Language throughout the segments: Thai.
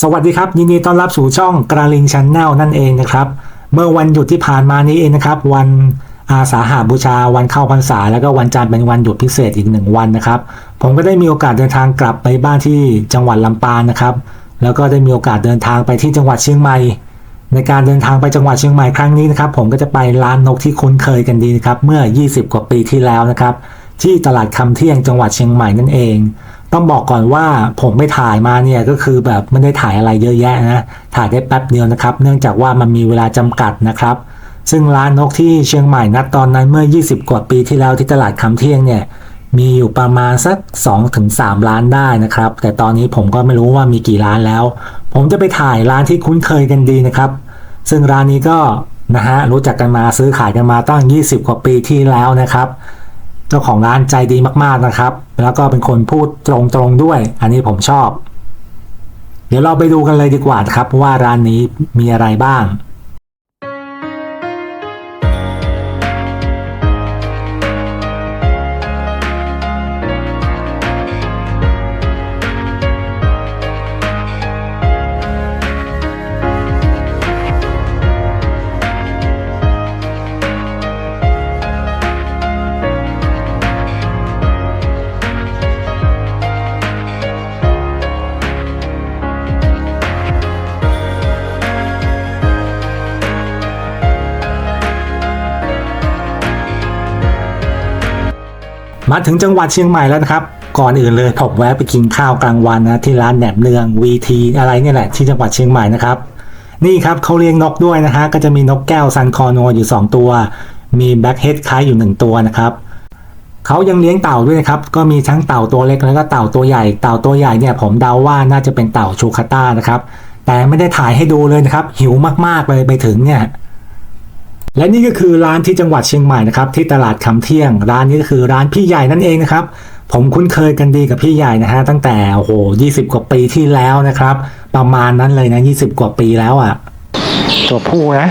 สวัสดีครับ ยินดีต้อนรับสู่ช่องกระลิงชันแนลนั่นเองนะครับ เมื่อวันหยุดที่ผ่านมานี้เองนะครับ วันอาสาหาบูชาวันเข้าพรรษา แล้วก็วันจันทร์เป็นวันหยุดพิเศษอีกหนึ่งวันนะครับ ผมก็ได้มีโอกาสเดินทางกลับไปบ้านที่จังหวัดลำปางนะครับ แล้วก็ได้มีโอกาสเดินทางไปที่จังหวัดเชียงใหม่ ในการเดินทางไปจังหวัดเชียงใหม่ครั้งนี้นะครับ ผมก็จะไปร้านนกที่คุ้นเคยกันดีนะครับเมื่อ 20 กว่าปีที่แล้วนะครับ ที่ตลาดคำเที่ยงจังหวัดเชียงใหม่นั่นเอง ต้องบอกก่อนว่าผมไม่ถ่ายมาเนี่ยก็คือแบบไม่ได้ถ่ายอะไรเยอะแยะนะถ่ายได้แป๊บเดียวนะครับ เนื่องจากว่ามันมีเวลาจำกัดนะครับ ซึ่งร้านนกที่เชียงใหม่นะตอนนั้นเมื่อ 20 กว่าปีที่แล้วที่ตลาดคำเที่ยงเนี่ยมีอยู่ประมาณสัก 2-3ล้านได้นะครับ แต่ตอนนี้ผมก็ไม่รู้ว่ามีกี่ร้านแล้ว ผมจะไปถ่ายร้านที่คุ้นเคยกันดีนะครับ ซึ่งร้านนี้ก็นะฮะรู้จักกันมาซื้อขายกันมาตั้ง 20 กว่าปีที่แล้วนะครับ เจ้าของร้านใจดีมากๆนะครับ แล้วก็เป็นคนพูดตรงๆด้วย อันนี้ผมชอบ เดี๋ยวเราไปดูกันเลยดีกว่าครับว่าร้านนี้มีอะไรบ้าง มาถึงจังหวัดเชียงใหม่แล้วนะครับ ก่อนอื่นเลยผมแวะไปกินข้าวกลางวันนะที่ร้านแหนมเนือง VT อะไรเนี่ยแหละที่จังหวัดเชียงใหม่นะครับ นี่ครับเขาเลี้ยงนกด้วยนะฮะก็จะมีนกแก้วซันคอนอยู่ 2 ตัว มีแบ็กเฮดคล้ายอยู่ 1 ตัวนะครับเขายังเลี้ยงเต่าด้วยนะครับ ก็มีทั้งเต่าตัวเล็กแล้วก็เต่าตัวใหญ่ เต่าตัวใหญ่เนี่ยผมเดาว่าน่าจะเป็นเต่าชูคาต้านะครับ แต่ไม่ได้ถ่ายให้ดูเลยนะครับ หิวมากๆเลยไปถึงเนี่ย และนี่ก็คือร้านที่จังหวัดเชียงใหม่นะครับที่ตลาดคำเที่ยง ร้านนี้ก็คือร้านพี่ใหญ่นั่นเองนะครับผมคุ้นเคยกันดีกับพี่ใหญ่นะฮะตั้งแต่โอ้โห20กว่าปีที่แล้วนะครับ ประมาณนั้นเลยนะ20กว่าปีแล้วอะ่ะ ตัวผู้นะ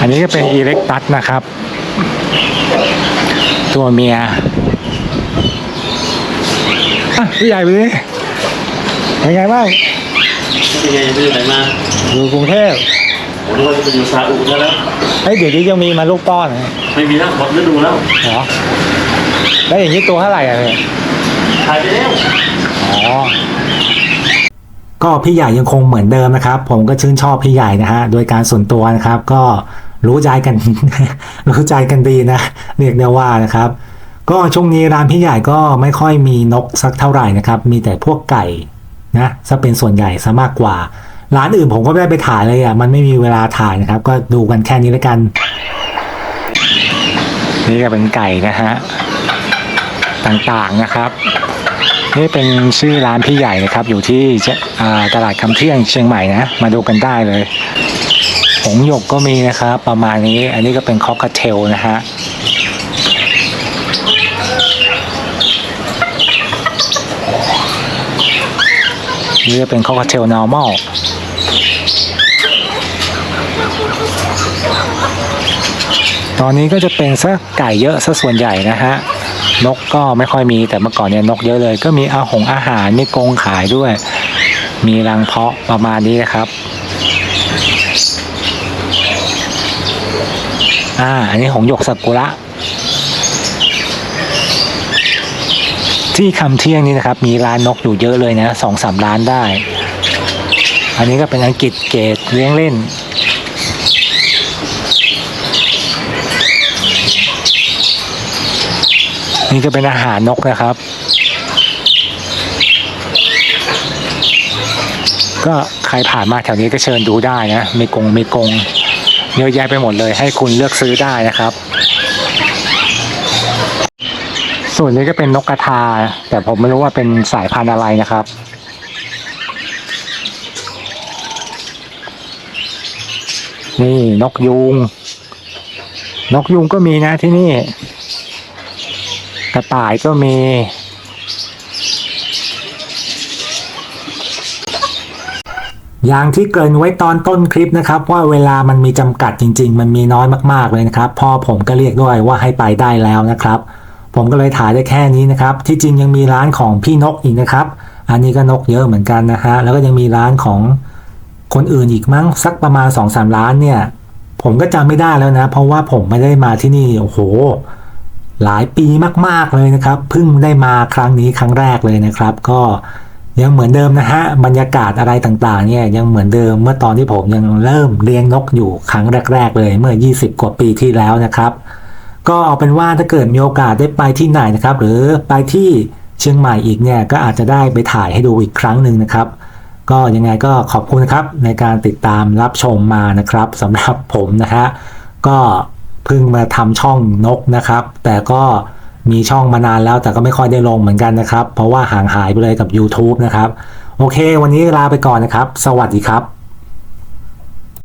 อันนี้ก็เป็นอีเล็กตัสนะครับ ตัวเมียอะพี่ใหญ่ไปดิเป็นไงบ้างเป็นไงไปอยู่ไหนมาอยู่กรุงเทพ ผมนึกว่าจะไปอยู่ซาอุแล้วเฮ้ยเดี๋ยวนี้ยังมีมาลูกป้อนเหรอไม่มีแล้วหมดฤดูแล้วเหรอแล้วอย่างนี้ตัวเท่าไหร่อะเนี่ยถ่ายไปแล้วอ๋อ ก็พี่ใหญ่ยังคงเหมือนเดิมนะครับ ผมก็ชื่นชอบพี่ใหญ่นะฮะ โดยการส่วนตัวนะครับ ก็รู้ใจกัน รู้ใจกันดีนะ เรียกได้ว่านะครับ ก็ช่วงนี้ร้านพี่ใหญ่ก็ไม่ค่อยมีนกสักเท่าไหร่นะครับ มีแต่พวกไก่นะซะเป็นส่วนใหญ่ซะมากกว่า ร้านอื่นผมก็ไม่ได้ไปถ่ายเลยอะ มันไม่มีเวลาถ่ายนะครับ ก็ดูกันแค่นี้แล้วกัน นี่ก็เป็นไก่นะฮะ ต่างๆนะครับ นี่เป็นชื่อร้านพี่ใหญ่นะครับ อยู่ที่ตลาดคำเที่ยงเชียงใหม่นะ มาดูกันได้เลยหงหยกก็มีนะครับ ประมาณนี้ อันนี้ก็เป็นคอกเทลนะฮะนี่จะเป็นคอกเทล normal ตอนนี้ก็จะเป็นซะไก่เยอะซะส่วนใหญ่นะฮะนกก็ไม่ค่อยมีแต่เมื่อก่อนเนี่ยนกเยอะเลย ก็มีอาหงอาหารมีกรงขายด้วย มีรังเพาะประมาณนี้นะครับอ่าอันนี้หงหยกสักุระที่คำเที่ยงนี่นะครับ มีร้านนกอยู่เยอะเลยนะสองสามร้านได้ อันนี้ก็เป็นอังกฤษเกตเลี้ยงเล่น นี่ก็เป็นอาหารนกนะครับ ก็ใครผ่านมาแถวนี้ก็เชิญดูได้นะ มีกรงมีกรงเยอะแยะไปหมดเลยให้คุณเลือกซื้อได้นะครับ ส่วนนี้ก็เป็นนกกระทา แต่ผมไม่รู้ว่าเป็นสายพันธุ์อะไรนะครับนี่นกยูง นกยูงก็มีนะที่นี่ กระต่ายก็มี อย่างที่เกริ่นไว้ตอนต้นคลิปนะครับ ว่าเวลามันมีจำกัดจริง ๆ มันมีน้อยมากๆเลยนะครับพ่อผมก็เรียกด้วยว่าให้ไปได้แล้วนะครับ ผมก็เลยถ่ายได้แค่นี้นะครับ ที่จริงยังมีร้านของพี่นกอีกนะครับ อันนี้ก็นกเยอะเหมือนกันนะฮะแล้วก็ยังมีร้านของคนอื่นอีกมั้งสักประมาณ2อสร้านเนี่ย ผมก็จำไม่ได้แล้วนะ เพราะว่าผมไม่ได้มาที่นี่โอ้โห หลายปีมาก ๆ เลยนะครับเพิ่งได้มาครั้งนี้ครั้งแรกเลยนะครับ ก็ยังเหมือนเดิมนะฮะบรรยากาศอะไรต่างๆเนี่ยยังเหมือนเดิมเมื่อตอนที่ผมยังเริ่มเลี้ยงนกอยู่ครั้งแรก ๆ เลยเมื่อ 20 กว่าปีที่แล้วนะครับ ก็เอาเป็นว่าถ้าเกิดมีโอกาสได้ไปที่ไหนนะครับ หรือไปที่เชียงใหม่อีกเนี่ยก็อาจจะได้ไปถ่ายให้ดูอีกครั้งหนึ่งนะครับ ก็ยังไงก็ขอบคุณนะครับในการติดตามรับชมมานะครับสำหรับผมนะฮะก็ เพิ่งมาทำช่องนกนะครับ แต่ก็มีช่องมานานแล้วแต่ก็ไม่ค่อยได้ลงเหมือนกันนะครับ เพราะว่าห่างหายไปเลยกับ YouTube นะครับ โอเค วันนี้ลาไปก่อนนะครับ สวัสดีครับ